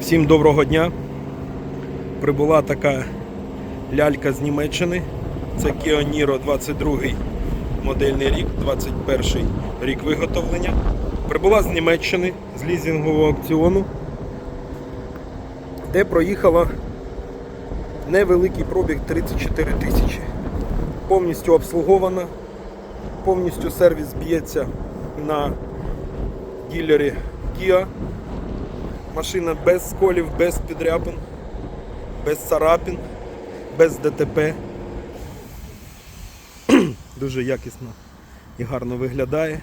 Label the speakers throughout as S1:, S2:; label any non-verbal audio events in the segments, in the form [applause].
S1: Всім доброго дня. Прибула така лялька з Німеччини. Це Kia Niro 22 модельний рік, 21 рік виготовлення. Прибула з Німеччини з лізінгового аукціону, де проїхала невеликий пробіг 34 тисячі. Повністю обслугована, повністю сервіс б'ється на ділері Kia. Машина без сколів, без підряпин, без царапин, без ДТП. [clears throat] Дуже якісно і гарно виглядає.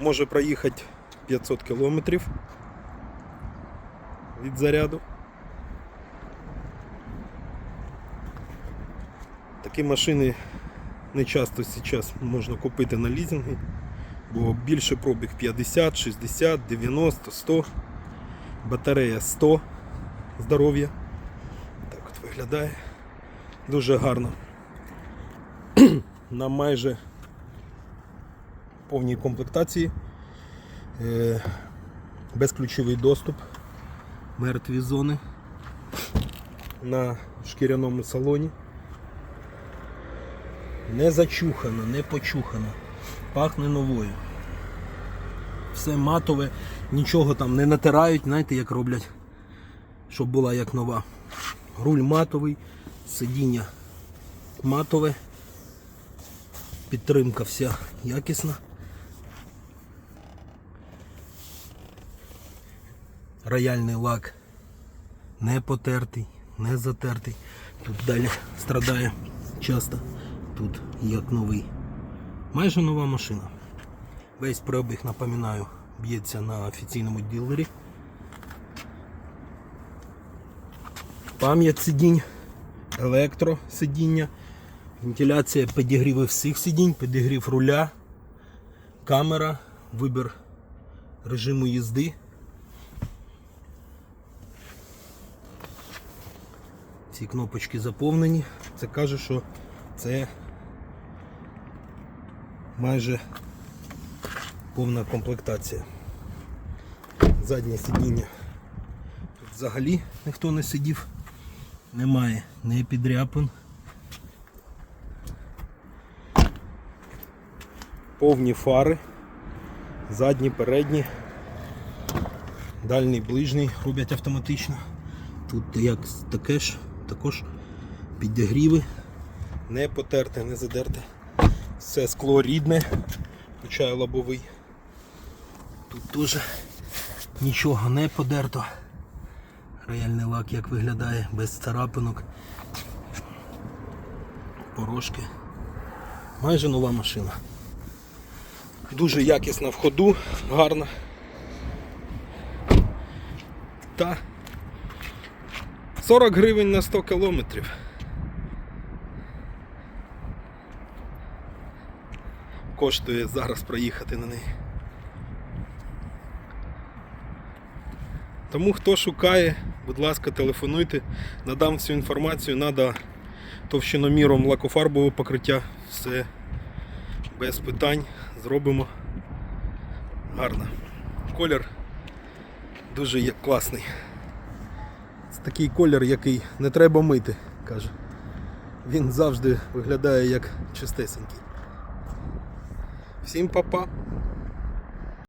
S1: Може проїхати 500 кілометрів від заряду. Такі машини не часто зараз можна купити на лізинги бо більше пробіг 50, 60, 90, 100, батарея 100 здоров'я. Так от виглядає. Дуже гарно. [clears throat] На майже повній комплектації. Е, Безключовий доступ, мертві зони на шкіряному салоні. Не зачухана, не почухана пахне новою. Все матове, нічого там не натирають, знаєте, як роблять, щоб була як нова. Руль матовий, сидіння матове, підтримка вся якісна. Рояльний лак не потертий, не затертий. Тут далі страдає часто, тут як новий. Майже нова машина. Весь пробіг, напоминаю, б'ється на офіційному дилері. Пам'ять сидінь, електросидіння, вентиляція підігріви всіх сидінь, підігрів руля, камера, вибір режиму їзди. Ці кнопочки заповнені. Це каже, що це майже повна комплектація. Заднє сидіння. Тут взагалі ніхто не сидів, немає не підряпин. Повні фари, задні, передні, дальній, ближній роблять автоматично. Тут як таке ж, також підігріви, не потерте, не задерте. Все скло рідне, включає лобовий. Тут теж нічого не подерто. Рояльний лак як виглядає, без царапинок. Порошки. Майже нова машина. Дуже якісна в ходу, гарна. Та 40 гривень на 100 кілометрів. Коштує зараз проїхати на неї. Тому хто шукає, будь ласка, телефонуйте, надам всю інформацію, треба товщиноміром лакофарбове покриття, все без питань зробимо гарно. Колір дуже класний. Це такий колір, який не треба мити, каже. Він завжди виглядає як чистесенький. Всім па-па!